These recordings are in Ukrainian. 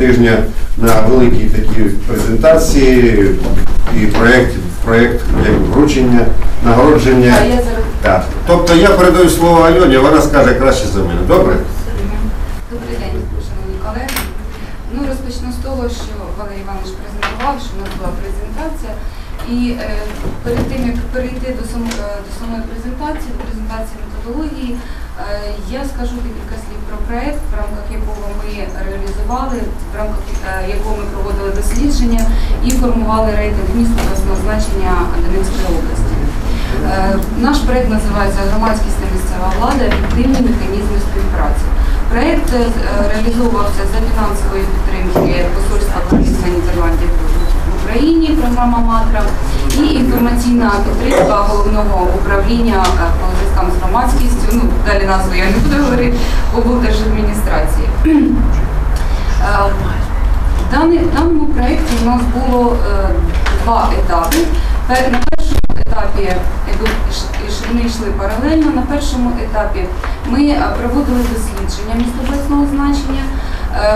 тижня на великій такій презентації і проєкт, проєкт як вручення, нагородження. А я Так. Тобто я передаю слово Альоні, вона скаже краще за мене. Добре? Добрий день, шановні колеги. Ну, розпочну з того, що Валерій Іванович презентував, що у нас була презентація. І е, перед тим, як перейти до, сам, е, до самої презентації, до презентації методології, я скажу декілька слів про проект, в рамках якого ми реалізували, в рамках е, якого ми проводили дослідження і формували рейтинг міста обласного значення Донецької області. Е, Наш проект називається Громадськість та місцева влада. Ефективні механізми співпраці. Проект е, реалізовувався за фінансової підтримки Посольства Королівства Нідерландів в Україні, програма Матра, і інформаційна підтримка головного управління е, зв'язкам з громадськістю. Ну далі назву я не буду говорити облдержадміністрації. Е, в даному проєкті у нас було е, два етапи. На першому етапі ми йшли паралельно. На першому етапі ми е, проводили дослідження містобласного значення,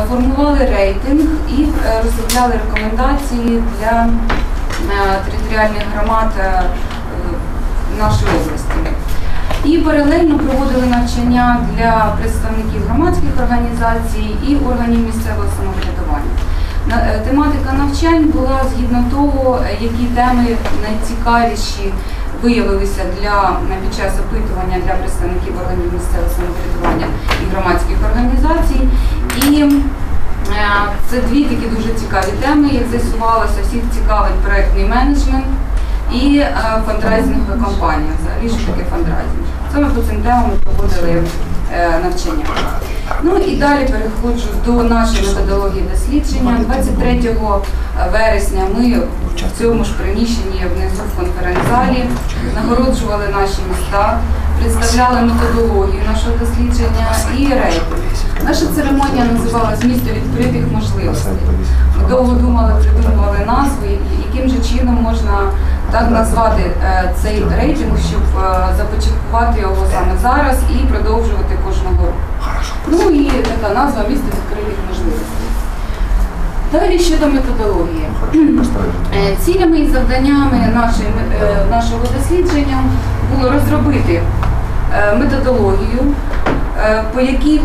формували рейтинг і розробляли рекомендації для територіальних громад нашої області. І паралельно проводили навчання для представників громадських організацій і органів місцевого самоврядування. Е, Тематика навчань була згідно того, які теми найцікавіші виявилися для під час опитування для представників органів місцевого самоврядування і громадських організацій. І е, це дві такі дуже цікаві теми. Як з'ясувалося, всіх цікавить проектний менеджмент і е, фандрайзингова кампанія. Взагалі, що таке фандрайзинг. Саме по цим темам ми проводили е, навчання. Ну і далі переходжу до нашої методології дослідження. 23 вересня ми в цьому ж приміщенні внизу в конференц-залі нагороджували наші міста, представляли методологію нашого дослідження і рейтинг. Наша церемонія називалась Місто відкритих можливостей. Ми довго думали, придумували назви, яким же чином можна так назвати е, цей рейтинг, щоб е, започаткувати його саме зараз і продовжувати кожного року. Ну і така назва місто відкритих можливостей. Далі щодо методології. Е, Цілями і завданнями нашої, нашого дослідження було розробити методологію, по якій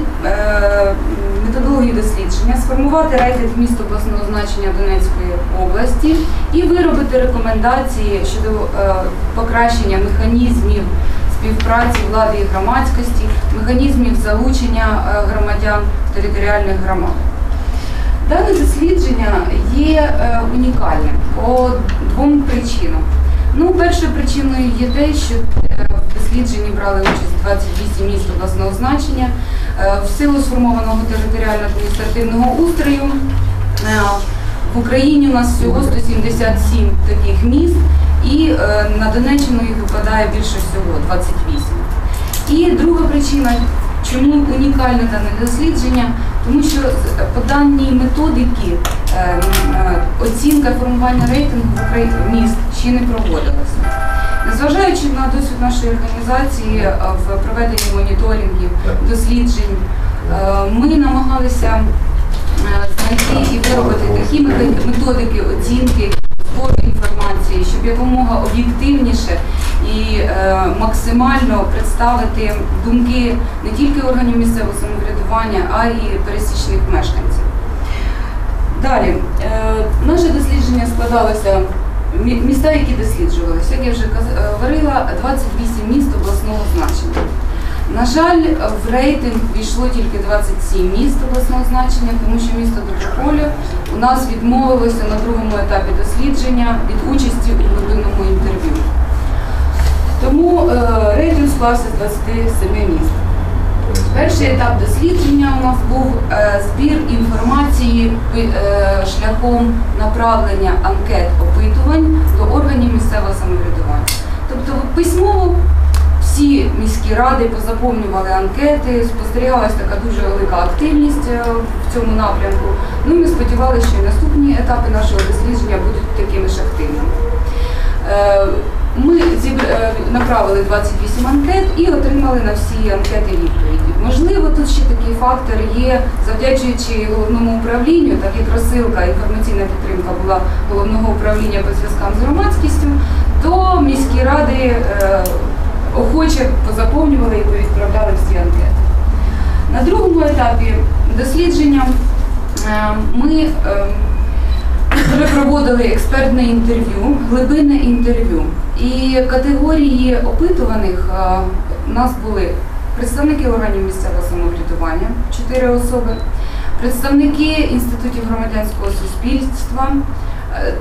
методології дослідження, сформувати рейтинг міст обласного значення Донецької області і виробити рекомендації щодо е, покращення механізмів співпраці влади і громадськості, механізмів залучення е, громадян територіальних громад. Дане дослідження є е, унікальним по двом причинам. Ну, першою причиною є те, що в дослідженні брали участь 28 міст обласного значення в силу сформованого територіально-адміністративного устрою. В Україні у нас всього 177 таких міст, і е, на Донеччину їх випадає більше всього 28. І друга причина, чому унікальне дане дослідження, тому що по даній методики е, е, оцінка формування рейтингу в Україні міст ще не проводилася. Незважаючи на досвід нашої організації в проведенні моніторингів, досліджень, ми намагалися такі методики оцінки збору інформації, щоб якомога об'єктивніше і е, максимально представити думки не тільки органів місцевого самоврядування, а й пересічних мешканців. Далі, е, наше дослідження складалося мі- міста, які досліджувалися. Як я вже е, говорила, 28 міст обласного значення. На жаль, в рейтинг війшло тільки 27 міст обласного значення, тому що місто Доброполя у нас відмовилося на другому етапі дослідження від участі у глибинному інтерв'ю. Тому е, рейтинг склався з 27 міст. Перший етап дослідження у нас був е, збір інформації е, шляхом направлення анкет опитувань до органів місцевого самоврядування. Тобто письмово всі міські ради позаповнювали анкети, спостерігалася така дуже велика активність е, в цьому напрямку. Ну і ми сподівалися, що наступні етапи нашого дослідження будуть такими ж активними. Е, Ми е, направили 28 анкет і отримали на всі анкети відповіді. Можливо, тут ще такий фактор є, завдячуючи головному управлінню, так як розсилка, інформаційна підтримка була головного управління по зв'язкам з громадськістю, то міські ради охоче позаповнювали і повідправляли всі анкети. На другому етапі дослідження е, ми е, проводили експертне інтерв'ю, глибинне інтерв'ю. І категорії опитуваних е, у нас були представники органів місцевого самоврядування, 4 особи, представники інститутів громадянського суспільства,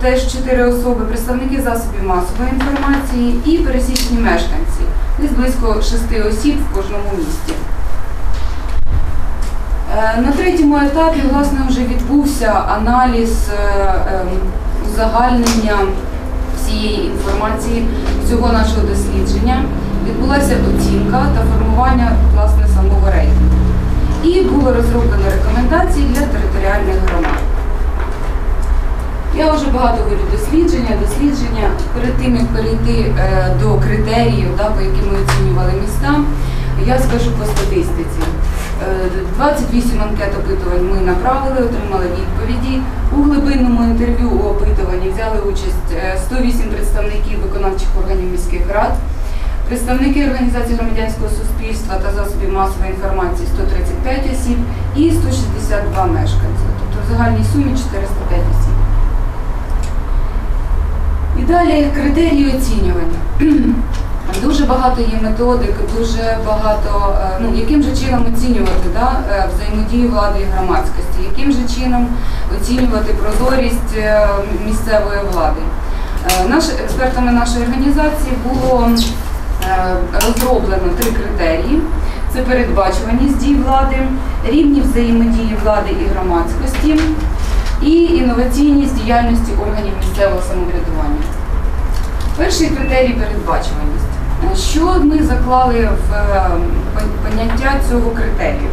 теж 4 особи, представники засобів масової інформації і пересічні мешканці. Десь близько 6 осіб в кожному місті. Е, На третьому етапі власне вже відбувся аналіз е, ем, узагальнення всієї інформації цього нашого дослідження. Відбулася оцінка та формування власне самого рейтингу. І було розроблено рекомендації для територіальних громад. Я вже багато говорю дослідження, дослідження. Перед тим як перейти е, до критеріїв, да, по яким ми оцінювали міста, я скажу по статистиці. Е, 28 анкет опитувань ми направили, отримали відповіді. У глибинному інтерв'ю у опитуванні взяли участь е, 108 представників виконавчих органів міських рад, представники організацій громадянського суспільства та засобів масової інформації 135 осіб і 162 мешканці. Тобто в загальній сумі 405 осіб. Далі критерії оцінювання. Дуже багато є методик, дуже багато, е, ну, яким же чином оцінювати да, е, взаємодію влади і громадськості, яким же чином оцінювати прозорість е, місцевої влади. Наш, експертами нашої організації було розроблено три критерії. Це передбачуваність дій влади, рівні взаємодії влади і громадськості і інноваційність діяльності органів місцевого самоврядування. Перший критерій передбачуваність. Е, Що ми заклали в е, поняття цього критерію?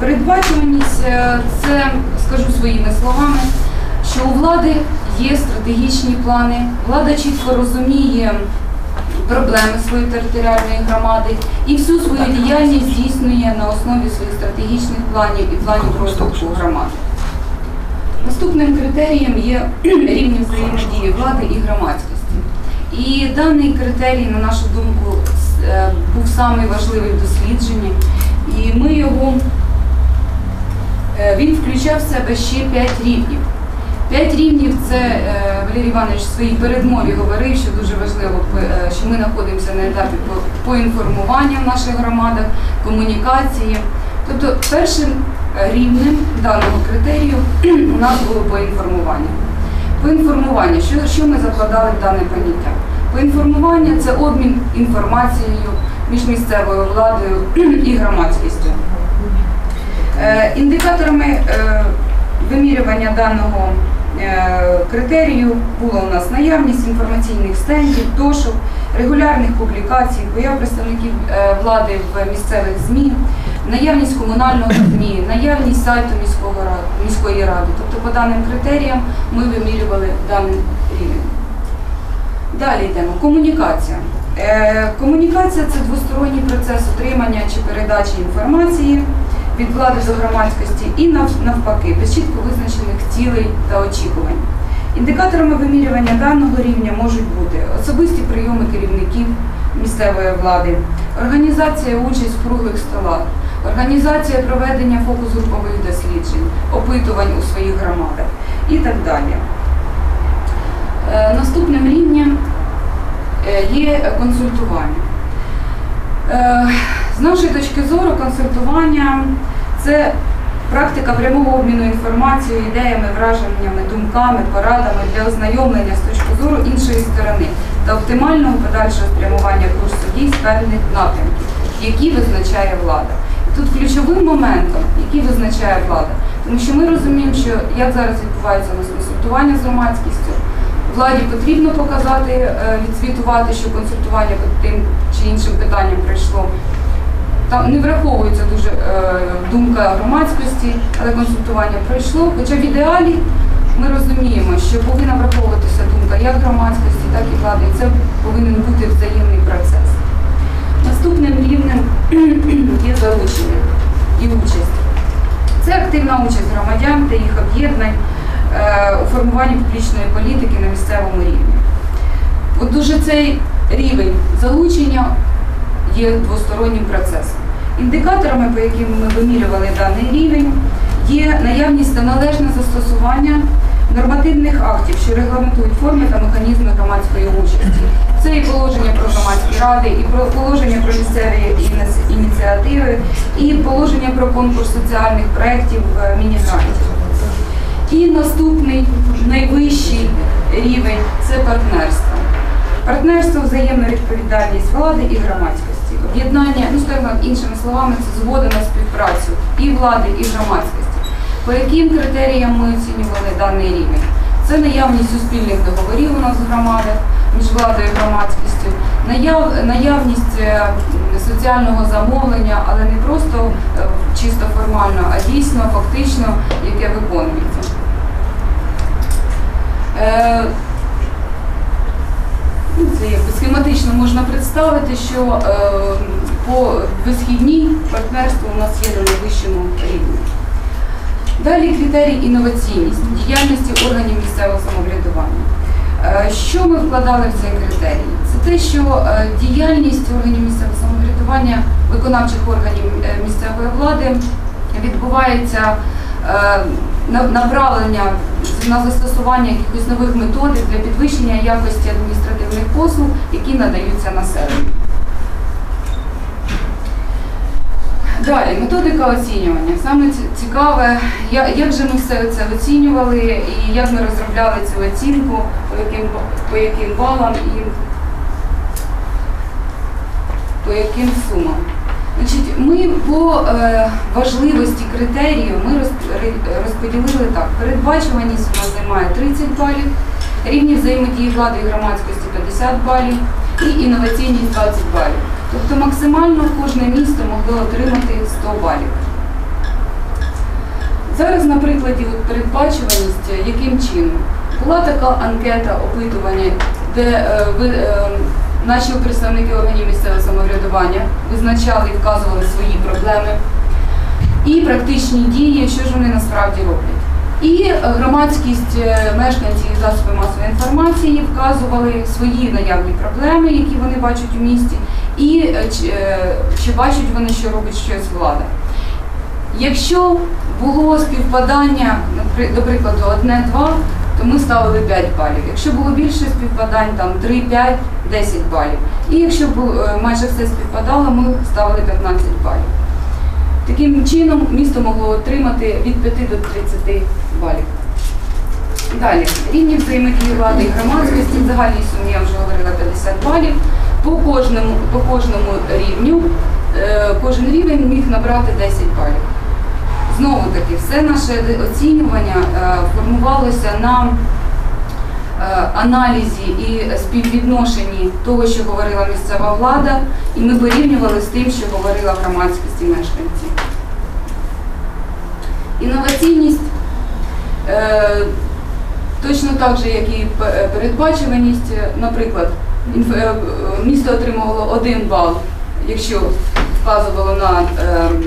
Передбачуваність е, це, скажу своїми словами, що у влади є стратегічні плани, влада чітко розуміє проблеми своєї територіальної громади і всю свою діяльність здійснює на основі своїх стратегічних планів і планів розвитку громади. Наступним критерієм є рівні взаємодії влади і громадськості. І даний критерій, на нашу думку, е, був самий важливий в дослідженні. І ми його е, він включав в себе ще п'ять рівнів. П'ять рівнів це е, Валерій Іванович в своїй передмові говорив, що дуже важливо, що ми знаходимося на етапі поінформування в наших громадах, комунікації. Тобто першим рівнем даного критерію у нас було поінформування. Поінформування, що, що ми закладали в дане поняття? Поінформування це обмін інформацією між місцевою владою і громадськістю. Е, Індикаторами е, вимірювання даного е, критерію була у нас наявність інформаційних стендів, дошок, регулярних публікацій, появ представників влади в місцевих ЗМІ, наявність комунального ЗМІ, наявність сайту міської ради. Тобто по даним критеріям ми вимірювали даний рівень. Далі йдемо. Комунікація. Е, комунікація це двосторонній процес отримання чи передачі інформації від влади до громадськості і навпаки, без чітко визначених цілей та очікувань. Індикаторами вимірювання даного рівня можуть бути особисті прийоми керівників місцевої влади, організація участь в круглих столах, організація проведення фокус-групових досліджень, опитувань у своїх громадах і так далі. Е, Наступним рівнем є консультування. Е, З нашої точки зору, консультування це практика прямого обміну інформацією, ідеями, враженнями, думками, порадами для ознайомлення з точки зору іншої сторони та оптимального подальшого спрямування курсу дій з певних напрямків, які визначає влада. Тут ключовим моментом, який визначає влада, тому що ми розуміємо, що як зараз відбувається у нас консультування з громадськістю, владі потрібно показати, е, відзвітувати, що консультування по тим чи іншим питанням пройшло. Там не враховується дуже е, думка громадськості, але консультування пройшло. Хоча в ідеалі ми розуміємо, що повинна враховуватися думка як громадськості, так і влади. І це повинен бути взаємний процес. Наступним рівнем є залучення і участь. Це активна участь громадян та їх об'єднань у формуванні публічної політики на місцевому рівні. От дуже цей рівень залучення є двостороннім процесом. Індикаторами, по яким ми вимірювали даний рівень, є наявність та належне застосування нормативних актів, що регламентують форми та механізми громадської участі. Це і положення про громадські ради, і про положення про місцеві ініціативи, і положення про конкурс соціальних проєктів е, міні-грантів. І наступний найвищий рівень це партнерство. Партнерство, взаємна відповідальність влади і громадськості. Об'єднання, ну скажімо іншими словами, це згода на співпрацю і влади, і громадськості. По яким критеріям ми оцінювали даний рівень? Це наявність суспільних договорів у нас в громадах між владою і громадськістю, наяв, наявність е, соціального замовлення, але не просто е, чисто формально, а дійсно, фактично, яке виконується. Е, ну, Це схематично можна представити, що е, по висхідній партнерство у нас є на найвищому рівні. Далі критерій інноваційність діяльності органів місцевого самоврядування. Е, Що ми вкладали в цей критерій? Це те, що діяльність органів місцевого самоврядування, виконавчих органів місцевої влади відбувається направлення на застосування якихось нових методик для підвищення якості адміністративних послуг, які надаються населенню. Далі, методика оцінювання. Саме цікаве, як же ми все це оцінювали і як ми розробляли цю оцінку, по яким, по яким балам і по яким сумам. Значить, ми по е, важливості критерію ми розподілили так. Передбачуваність у нас займає 30 балів, рівні взаємодії влади і громадськості 50 балів і інноваційність 20 балів. Тобто максимально кожне місто могло отримати 100 балів. Зараз на прикладі от передбачуваність, е, яким чином? Була така анкета опитування, де е, ви, е, наші представники органів місцевого самоврядування визначали і вказували свої проблеми і практичні дії, що ж вони насправді роблять. І е, громадськість е, мешканців і засоби масової інформації вказували свої наявні проблеми, які вони бачать у місті, і е, чи, чи бачать вони, що робить щось влада. Якщо було співпадання, до прикладу, одне-два, то ми ставили 5 балів. Якщо було більше співпадань, там 3, 5, 10 балів. І якщо е, майже все співпадало, ми ставили 15 балів. Таким чином місто могло отримати від 5 до 30 балів. Далі, рівні взаємодії влади і громадськості, в загальній сумі я вже говорила 50 балів. По кожному, по кожному рівню, е, кожен рівень міг набрати 10 балів. Знову таки, все наше оцінювання е, формувалося на аналізі і співвідношенні того, що говорила місцева влада, і ми порівнювали з тим, що говорила громадськість і мешканці. Інноваційність е, точно так же, як і передбачуваність. Е, Наприклад, е, е, місто отримувало один бал, якщо вказувало на, ем,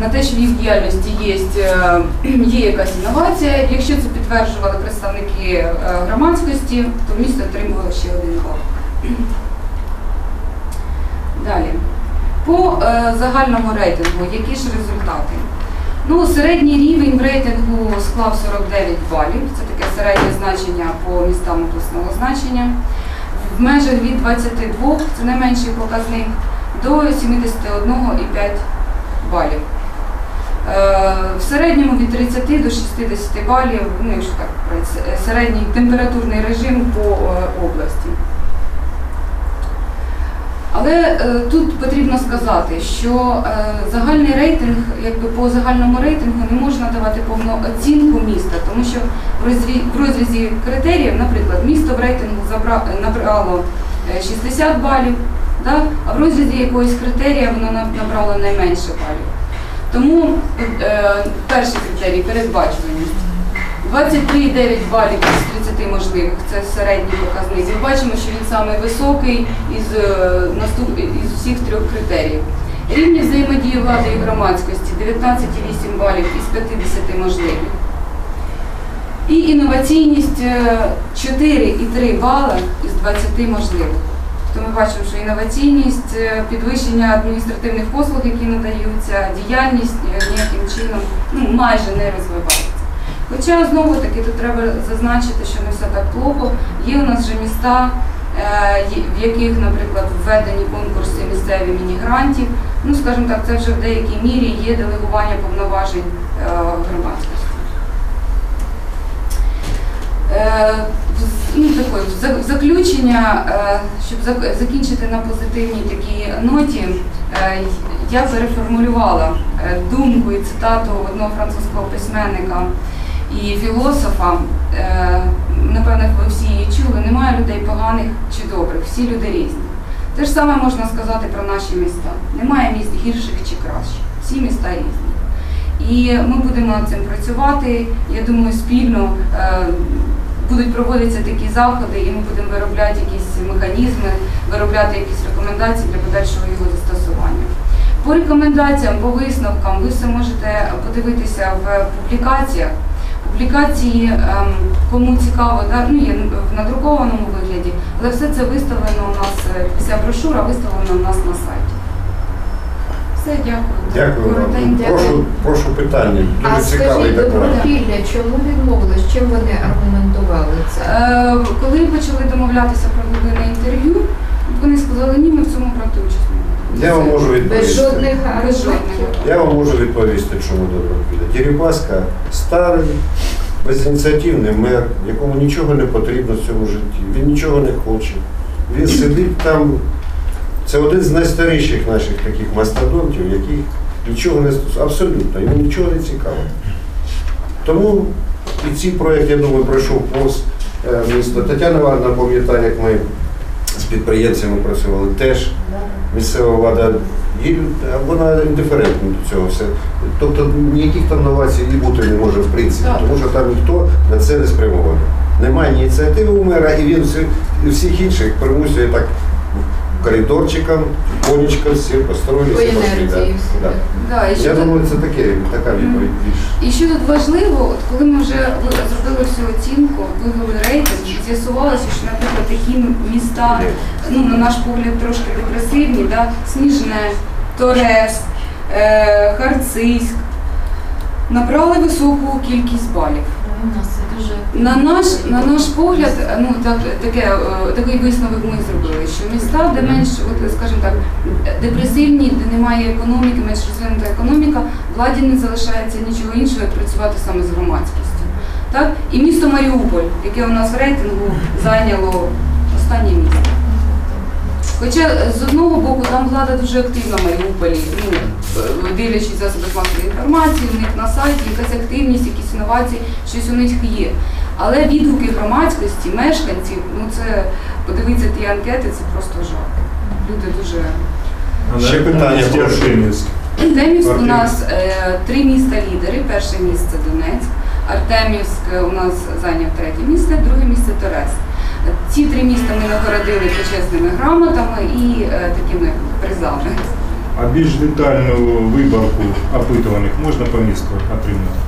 на те, що в їх діяльності є, е, є якась інновація. Якщо це підтверджували представники е, громадськості, то місто отримувало ще один бал. Далі. По е, загальному рейтингу, які ж результати? Ну, середній рівень в рейтингу склав 49 балів. Це таке середнє значення по містам обласного значення. В межах від 22, це найменший показник, до 71,5 балів. Е, В середньому від 30 до 60 балів, ну якщо так середній температурний режим по е, області. Але е, тут потрібно сказати, що е, загальний рейтинг, якби по загальному рейтингу не можна давати повну оцінку міста, тому що в розрізі, критеріїв, наприклад, місто в рейтингу набрало е, 60 балів, а в розрізі якогось критерія воно набрало найменше балів. Тому е, перший критерій передбачуваність. 23,9 балів із 30 можливих, це середній показник. Ми бачимо, що він самий високий із, е, із усіх трьох критеріїв. Рівні взаємодії влади і громадськості 19,8 балів із 50 можливих. І інноваційність е, 4,3 бали із 20 можливих. Тобто ми бачимо, що інноваційність, е, підвищення адміністративних послуг, які надаються, діяльність е, ніяким чином ну, майже не розвивається. Хоча знову таки тут треба зазначити, що не все так плохо. Є у нас вже міста, е, в яких, наприклад, введені конкурси місцеві міні-грантів. Ну, скажімо так, це вже в деякій мірі є делегування повноважень громадськості. В заключення, е, щоб закінчити на позитивній такій ноті, е, я переформулювала е, думку і цитату одного французького письменника і філософа. Напевне, ви всі її чули, немає людей поганих чи добрих, всі люди різні. Те ж саме можна сказати про наші міста. Немає міст гірших чи кращих. Всі міста різні. І ми будемо над цим працювати. Я думаю, спільно будуть проводитися такі заходи, і ми будемо виробляти якісь механізми, виробляти якісь рекомендації для подальшого його застосування. По рекомендаціям, по висновкам ви все можете подивитися в публікаціях. Публікації, ем, кому цікаво, ну, є в надрукованому вигляді, але все це виставлено у нас, е, вся брошура виставлена у нас на сайті. Все, дякую. Дякую вам. Коротенько. Прошу, прошу питання. А Дуже цікавий скажіть, доклад. добропілля, чому відмовились? Чим вони аргументували це? Е, Коли почали домовлятися про глибинне інтерв'ю, вони сказали, ні, ми в цьому брати участь не будемо. Я вам можу Без відповісти. жодних Без аргументів? жодних. Я вам можу відповісти, чому добропілля. Дерибаска старий, безініціативний мер, якому нічого не потрібно в цьому житті. Він нічого не хоче. Він сидить там. Це один з найстаріших наших таких мастодонтів, який нічого не стосується. Абсолютно, йому нічого не цікаво. Тому і цей проєкт, я думаю, пройшов повз е, місто. Тетяна Івановна пам'ятає, як ми з підприємцями працювали теж місцева влада, вона індиферентна до цього все. Тобто ніяких там новацій і бути не може в принципі, тому що там ніхто на це не спрямований. Немає ініціативи у мера, і він всі- всіх інших примусує так коридорчиком, конечком всі По построїлися. пошли, да. Да. Да, і ще Я тут- думаю, це таке, така відповідь більш. І що тут важливо, от коли ми вже ви- зробили всю оцінку, вивели рейтинг, з'ясувалося, що, наприклад, такі міста, ну, на наш погляд, трошки депресивні, да? Сніжне, Торес, е, Харцизьк, набрали високу кількість балів. У нас На наш, на наш погляд, ну так, таке, е, такий висновок ми зробили, що міста, де менш, от, скажімо так, депресивні, де немає економіки, менш розвинута економіка, владі не залишається нічого іншого, як працювати саме з громадськістю. Так? І місто Маріуполь, яке у нас в рейтингу зайняло останнє місце. Хоча з одного боку там влада дуже активна в Маріуполі, ну, е, дивлячись засоби масової інформації, у них на сайті якась активність, якісь інновації, щось у них є. Але відгуки громадськості, мешканців, ну це подивитися ті анкети, це просто жах. Люди дуже. Ще питання, прошу. Артемівськ. Артемівськ у нас е, три міста лідери. Перше місце Донецьк, Артемівськ е, у нас зайняв третє місце, друге місце Торес. Ці три міста ми нагородили почесними грамотами і е, такими призами. А більш детальну виборку опитуваних можна по місту отримати?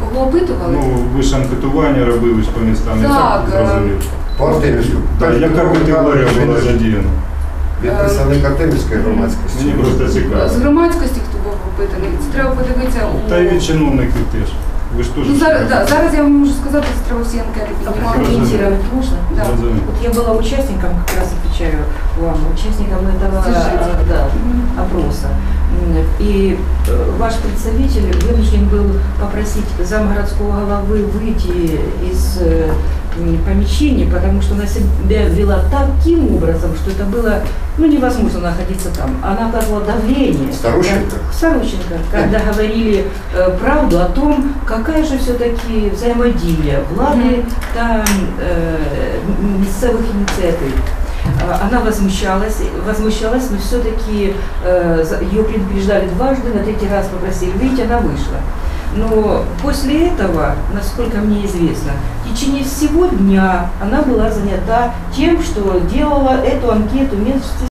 Кого опитували? Ну, ви ж анкетування робили ж по містам, я Так, зрозумів. Так, яка категорія була задіяна? Він представник Артемівської громадськості. Мені просто цікаво. З громадськості хто був опитаний? Це треба подивитися у Та й від чиновників теж. Ви ж теж. ну, зараз, да, зараз я вам можу сказати, що треба всі анкети піднімати. прокомментировать можно? Да. Розумію. Вот я была участником, как раз отвечаю вам, участником этого а, да, опроса. И э, ваш представитель вынужден был попросить замгородского головы выйти из э, помещения, потому что она себя вела таким образом, что это было ну, невозможно находиться там. Она оказывала давление. Старущенко? Старущенко, когда говорили э, правду о том, какая же все-таки взаимодействие влады Мгм. та э, местных инициатив. А, Она возмущалась, возмущалась, но все-таки ее предупреждали дважды, на третий раз попросили выйти, она вышла. Но после этого, насколько мне известно, в течение всего дня она была занята тем, что делала эту анкету вместе